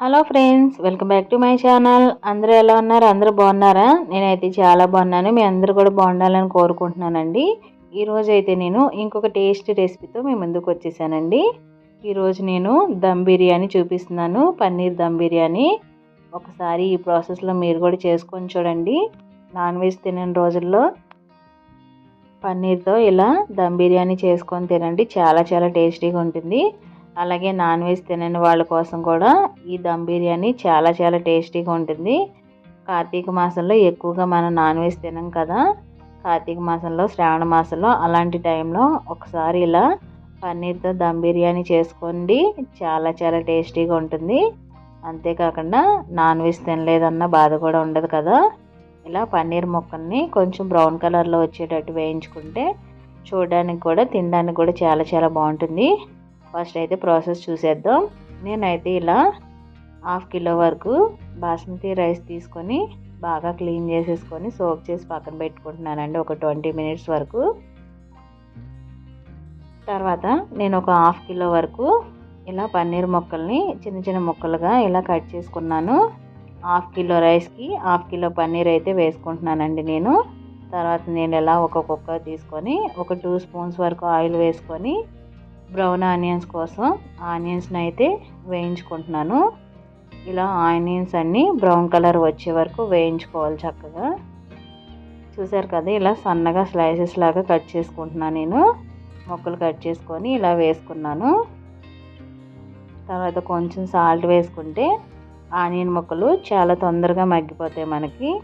Hello friends welcome back to my channel. అందరూ ఎలా ఉన్నారు? అందరూ బాగున్నారా? నేనైతే చాలా బాగున్నాను. మీ అందరూ కూడా బాగుండాలని కోరుకుంటున్నానండి. ఈరోజు అయితే నేను ఇంకొక టేస్ట్ రెసిపీతో మీ ముందుకు వచ్చేసానండి. ఈరోజు నేను దమ్ బిర్యానీ చూపిస్తున్నాను. పన్నీర్ దమ్ బిర్యానీ. ఒకసారి ఈ ప్రాసెస్లో మీరు కూడా చేసుకొని చూడండి. నాన్ వెజ్ తినని రోజుల్లో పన్నీర్తో ఇలా దమ్ బిర్యానీ చేసుకొని తినండి. చాలా చాలా టేస్టీగా ఉంటుంది. అలాగే నాన్ వెజ్ తినని వాళ్ళ కోసం కూడా ఈ దమ్ బిర్యానీ చాలా చాలా టేస్టీగా ఉంటుంది. కార్తీక మాసంలో ఎక్కువగా మనం నాన్ వెజ్ తినం కదా. కార్తీక మాసంలో శ్రావణ మాసంలో అలాంటి టైంలో ఒకసారి ఇలా పన్నీర్తో దమ్ బిర్యానీ చేసుకోండి. చాలా చాలా టేస్టీగా ఉంటుంది. అంతేకాకుండా నాన్ వెజ్ తినలేదన్న బాధ కూడా ఉండదు కదా. ఇలా పన్నీర్ ముక్కల్ని కొంచెం బ్రౌన్ కలర్లో వచ్చేటట్టు వేయించుకుంటే చూడడానికి కూడా తినడానికి కూడా చాలా చాలా బాగుంటుంది. ఫస్ట్ అయితే ప్రాసెస్ చూసేద్దాం. నేనైతే ఇలా హాఫ్ కిలో వరకు బాస్మతి రైస్ తీసుకొని బాగా క్లీన్ చేసేసుకొని సోప్ చేసి పక్కన పెట్టుకుంటున్నానండి. ఒక ట్వంటీ మినిట్స్ వరకు. తర్వాత నేను ఒక హాఫ్ కిలో వరకు ఇలా పన్నీర్ ముక్కల్ని చిన్న చిన్న ముక్కలుగా ఇలా కట్ చేసుకున్నాను. హాఫ్ కిలో రైస్కి హాఫ్ కిలో పన్నీర్ అయితే వేసుకుంటున్నానండి నేను. తర్వాత నేను ఇలా ఒక కుక్క తీసుకొని ఒక టూ స్పూన్స్ వరకు ఆయిల్ వేసుకొని బ్రౌన్ ఆనియన్స్ కోసం ఆనియన్స్ని అయితే వేయించుకుంటున్నాను. ఇలా ఆనియన్స్ అన్నీ బ్రౌన్ కలర్ వచ్చే వరకు వేయించుకోవాలి చక్కగా. చూసారు కదా ఇలా సన్నగా స్లైసెస్ లాగా కట్ చేసుకుంటున్నాను నేను. మొక్కలు కట్ చేసుకొని ఇలా వేసుకున్నాను. తర్వాత కొంచెం సాల్ట్ వేసుకుంటే ఆనియన్ ముక్కలు చాలా తొందరగా మగ్గిపోతాయి మనకి.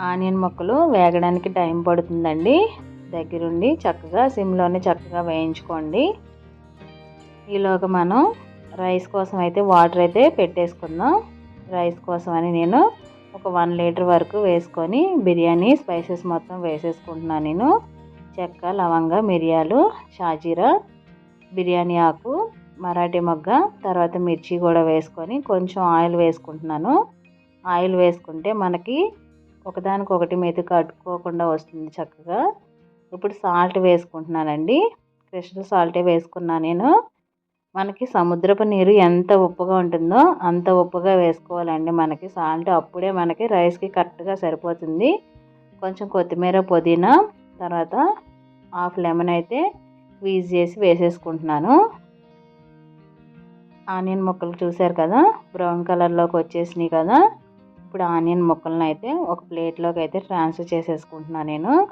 ఆనియన్ మొక్కలు వేగడానికి టైం పడుతుందండి. దగ్గరుండి చక్కగా సిమ్లోనే చక్కగా వేయించుకోండి. ఈలోగా మనం రైస్ కోసం అయితే వాటర్ అయితే పెట్టేసుకుందాం. రైస్ కోసం అని నేను ఒక వన్ లీటర్ వరకు వేసుకొని బిర్యానీ స్పైసెస్ మొత్తం వేసేసుకుంటున్నాను నేను. చెక్క లవంగ మిరియాలు షాజీరా బిర్యానీ ఆకు మరాఠీ మొగ్గ తర్వాత మిర్చి కూడా వేసుకొని కొంచెం ఆయిల్ వేసుకుంటున్నాను. ఆయిల్ వేసుకుంటే మనకి ఒకదానికొకటి మెతుకు కట్టుకోకుండా వస్తుంది చక్కగా. ఇప్పుడు సాల్ట్ వేసుకుంటున్నానండి. క్రిస్టల్ సాల్టే వేసుకున్నాను నేను. మనకి సముద్రపు నీరు ఎంత ఉప్పుగా ఉంటుందో అంత ఉప్పుగా వేసుకోవాలండి మనకి. సాల్ట్ అప్పుడే మనకి రైస్కి కరెక్ట్గా సరిపోతుంది. కొంచెం కొత్తిమీర పుదీనా తర్వాత హాఫ్ లెమన్ అయితే వీజ్ చేసి వేసేసుకుంటున్నాను. ఆనియన్ ముక్కలు చూశారు కదా? బ్రౌన్ కలర్లోకి వచ్చేసినాయి కదా? ఇప్పుడు ఆనియన్ ముక్కలను అయితే ఒక ప్లేట్లోకి అయితే ట్రాన్స్ఫర్ చేసేసుకుంటున్నాను నేను.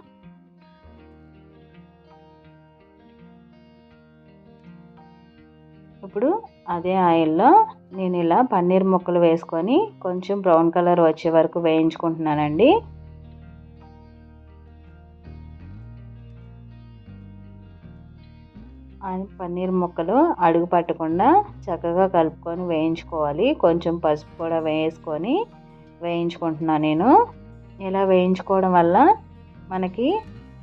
ఇప్పుడు అదే ఆయిల్లో నేను ఇలా పన్నీర్ ముక్కలు వేసుకొని కొంచెం బ్రౌన్ కలర్ వచ్చే వరకు వేయించుకుంటున్నానండి. పన్నీర్ ముక్కలు అడుగు పట్టకుండా చక్కగా కలుపుకొని వేయించుకోవాలి. కొంచెం పసుపు కూడా వేసుకొని వేయించుకుంటున్నాను నేను. ఇలా వేయించుకోవడం వల్ల మనకి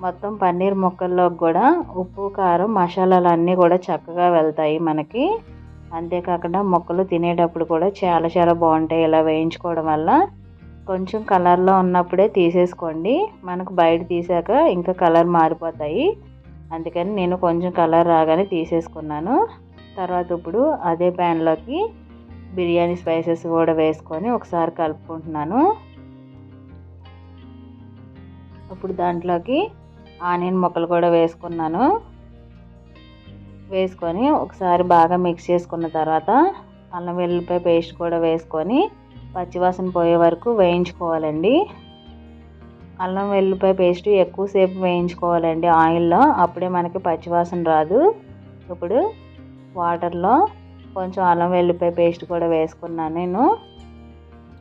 మొత్తం పన్నీర్ ముక్కల్లోకి కూడా ఉప్పు కారం మసాలాలు అన్నీ కూడా చక్కగా వెళ్తాయి మనకి. అంతేకాకుండా మొక్కలు తినేటప్పుడు కూడా చాలా చాలా బాగుంటాయి ఇలా వేయించుకోవడం వల్ల. కొంచెం కలర్లో ఉన్నప్పుడే తీసేసుకోండి. మనకు బయట తీసాక ఇంకా కలర్ మారిపోతాయి. అందుకని నేను కొంచెం కలర్ రాగానే తీసేసుకున్నాను. తర్వాత ఇప్పుడు అదే ప్యాన్లోకి బిర్యానీ స్పైసెస్ కూడా వేసుకొని ఒకసారి కలుపుకుంటున్నాను. ఇప్పుడు దాంట్లోకి ఆనియన్ ముక్కలు కూడా వేసుకున్నాను. వేసుకొని ఒకసారి బాగా మిక్స్ చేసుకున్న తర్వాత అల్లం వెల్లిపాయ పేస్ట్ కూడా వేసుకొని పచ్చివాసన పోయే వరకు వేయించుకోవాలండి. అల్లం వెల్లిపాయ పేస్ట్ ఎక్కువసేపు వేయించుకోవాలండి ఆయిల్లో అప్పుడే మనకి పచ్చివాసన రాదు. ఇప్పుడు వాటర్లో కొంచెం అల్లం వెల్లిపాయ పేస్ట్ కూడా వేసుకున్నాను నేను.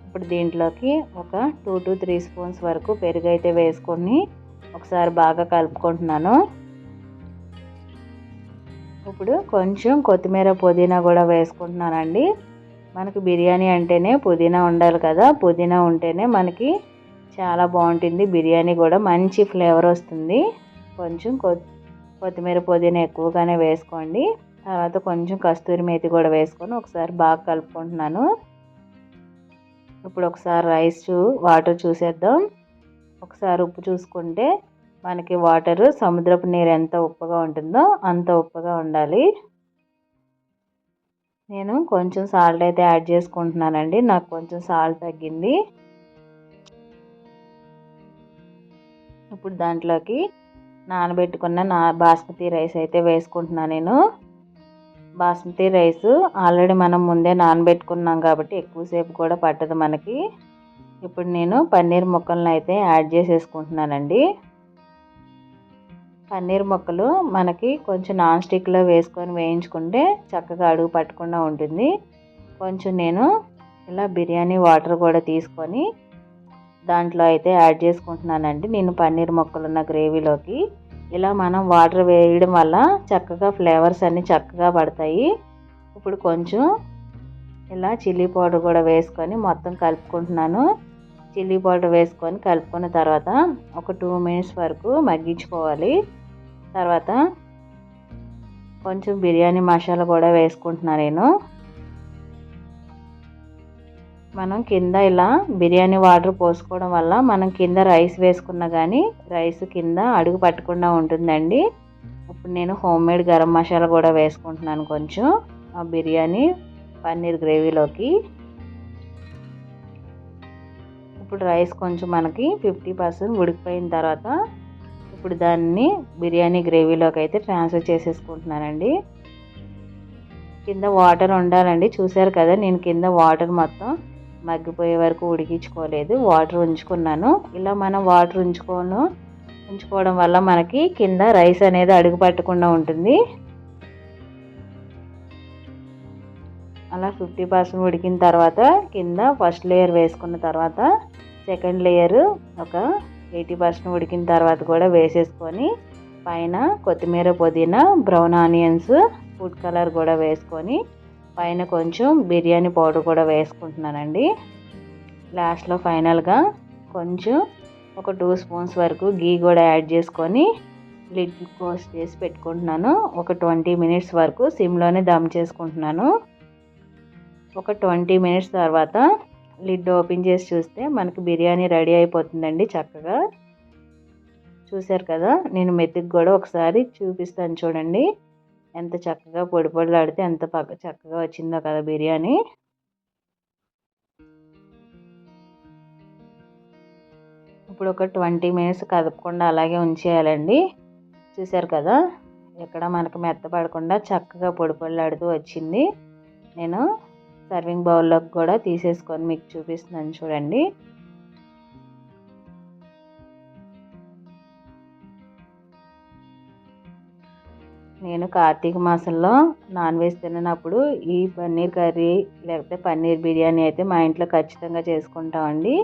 ఇప్పుడు దీంట్లోకి ఒక టూ టు త్రీ స్పూన్స్ వరకు పెరుగు అయితే వేసుకొని ఒకసారి బాగా కలుపుకుంటున్నాను. ఇప్పుడు కొంచెం కొత్తిమీర పుదీనా కూడా వేసుకుంటున్నానండి. మనకు బిర్యానీ అంటేనే పుదీనా ఉండాలి కదా. పుదీనా ఉంటేనే మనకి చాలా బాగుంటుంది. బిర్యానీ కూడా మంచి ఫ్లేవర్ వస్తుంది. కొంచెం కొత్తిమీర పుదీనా ఎక్కువగానే వేసుకోండి. తర్వాత కొంచెం కస్తూరి మేతి కూడా వేసుకొని ఒకసారి బాగా కలుపుకుంటున్నాను. ఇప్పుడు ఒకసారి రైస్ వాటర్ చూసేద్దాం. ఒకసారి ఉప్పు చూసుకుంటే మనకి వాటర్ సముద్రపు నీరు ఎంత ఉప్పగా ఉంటుందో అంత ఉప్పగా ఉండాలి. నేను కొంచెం సాల్ట్ అయితే యాడ్ చేసుకుంటున్నానండి. నాకు కొంచెం సాల్ట్ తగ్గింది. ఇప్పుడు దాంట్లోకి నానబెట్టుకున్న నా బాస్మతి రైస్ అయితే వేసుకుంటున్నాను నేను. బాస్మతి రైస్ ఆల్రెడీ మనం ముందే నానబెట్టుకున్నాం కాబట్టి ఎక్కువసేపు కూడా పట్టదు మనకి. ఇప్పుడు నేను పన్నీర్ ముక్కలను అయితే యాడ్ చేసేసుకుంటున్నానండి. పన్నీర్ ముక్కలు మనకి కొంచెం నాన్ స్టిక్లో వేసుకొని వేయించుకుంటే చక్కగా అడుగు పట్టకుండా ఉంటుంది. కొంచెం నేను ఇలా బిర్యానీ వాటర్ కూడా తీసుకొని దాంట్లో అయితే యాడ్ చేసుకుంటున్నానండి. నేను పన్నీర్ ముక్కలు ఉన్న గ్రేవీలోకి ఇలా మనం వాటర్ వేయడం వల్ల చక్కగా ఫ్లేవర్స్ అన్నీ చక్కగా పడతాయి. ఇప్పుడు కొంచెం ఇలా చిల్లీ పౌడర్ కూడా వేసుకొని మొత్తం కలుపుకుంటున్నాను. చిల్లీ పౌడర్ వేసుకొని కలుపుకున్న తర్వాత ఒక టూ మినిట్స్ వరకు మగ్గించుకోవాలి. తర్వాత కొంచెం బిర్యానీ మసాలా కూడా వేసుకుంటున్నాను నేను. మనం కింద ఇలా బిర్యానీ వాటర్ పోసుకోవడం వల్ల మనం కింద రైస్ వేసుకున్నా కానీ రైస్ కింద అడుగు పట్టకుండా ఉంటుందండి. ఇప్పుడు నేను హోమ్ మేడ్ గరం మసాలా కూడా వేసుకుంటున్నాను కొంచెం. ఆ బిర్యానీ పన్నీర్ గ్రేవీలోకి ఇప్పుడు రైస్ కొంచెం మనకి ఫిఫ్టీ పర్సెంట్ ఉడికిపోయిన తర్వాత ఇప్పుడు దాన్ని బిర్యానీ గ్రేవీలోకి అయితే ట్రాన్స్ఫర్ చేసేసుకుంటున్నానండి. కింద వాటర్ ఉండాలండి. చూసారు కదా నేను కింద వాటర్ మొత్తం మగ్గిపోయే వరకు ఉడికించుకోలేదు. వాటర్ ఉంచుకున్నాను. ఇలా మనం వాటర్ ఉంచుకోను ఉంచుకోవడం వల్ల మనకి కింద రైస్ అనేది అడుగు పట్టకుండా ఉంటుంది. అలా ఫిఫ్టీ పర్సెంట్ ఉడికిన తర్వాత కింద ఫస్ట్ లేయర్ వేసుకున్న తర్వాత సెకండ్ లేయర్ ఒక ఎయిటీ పర్సెంట్ ఉడికిన తర్వాత కూడా వేసేసుకొని పైన కొత్తిమీర పుదీనా బ్రౌన్ ఆనియన్స్ ఫుడ్ కలర్ కూడా వేసుకొని పైన కొంచెం బిర్యానీ పౌడర్ కూడా వేసుకుంటున్నానండి. లాస్ట్లో ఫైనల్గా కొంచెం ఒక టూ స్పూన్స్ వరకు గీ కూడా యాడ్ చేసుకొని లిడ్ క్లోజ్ చేసి పెట్టుకుంటున్నాను. ఒక ట్వంటీ మినిట్స్ వరకు సిమ్లోనే దమ్ చేసుకుంటున్నాను. ఒక ట్వంటీ మినిట్స్ తర్వాత లిడ్ ఓపెన్ చేసి చూస్తే మనకి బిర్యానీ రెడీ అయిపోతుందండి చక్కగా. చూశారు కదా నేను మెతుకు కూడా ఒకసారి చూపిస్తాను చూడండి. ఎంత చక్కగా పొడి పొడిలాడితే ఎంత పక్క చక్కగా వచ్చిందో కదా బిర్యానీ. ఇప్పుడు ఒక ట్వంటీ మినిట్స్ కదపకుండా అలాగే ఉంచేయాలండి. చూశారు కదా ఇక్కడ మనకు మెత్తపడకుండా చక్కగా పొడి పొడిలాడుతూ వచ్చింది. నేను సర్వింగ్ బౌల్లోకి కూడా తీసేసుకొని మీకు చూపిస్తున్నాను చూడండి. నేను కార్తీక మాసంలో నాన్ వెజ్ తిననప్పుడు ఈ పన్నీర్ కర్రీ లేకపోతే పన్నీర్ బిర్యానీ అయితే మా ఇంట్లో ఖచ్చితంగా చేసుకుంటామండి.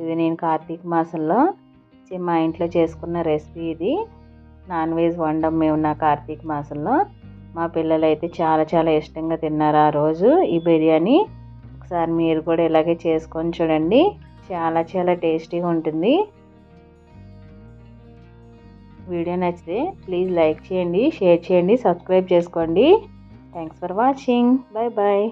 ఇది నేను కార్తీక మాసంలో మా ఇంట్లో చేసుకున్న రెసిపీ ఇది. నాన్ వెజ్ వండం మేము నా కార్తీక మాసంలో. మా పిల్లలు అయితే చాలా చాలా ఇష్టంగా తిన్నారు ఆ రోజు ఈ బిర్యానీ. ఒకసారి మీరు కూడా ఇలాగే చేసుకొని చూడండి. చాలా చాలా టేస్టీగా ఉంటుంది. వీడియో నచ్చితే ప్లీజ్ లైక్ చేయండి షేర్ చేయండి సబ్స్క్రైబ్ చేసుకోండి. Thanks for watching. Bye bye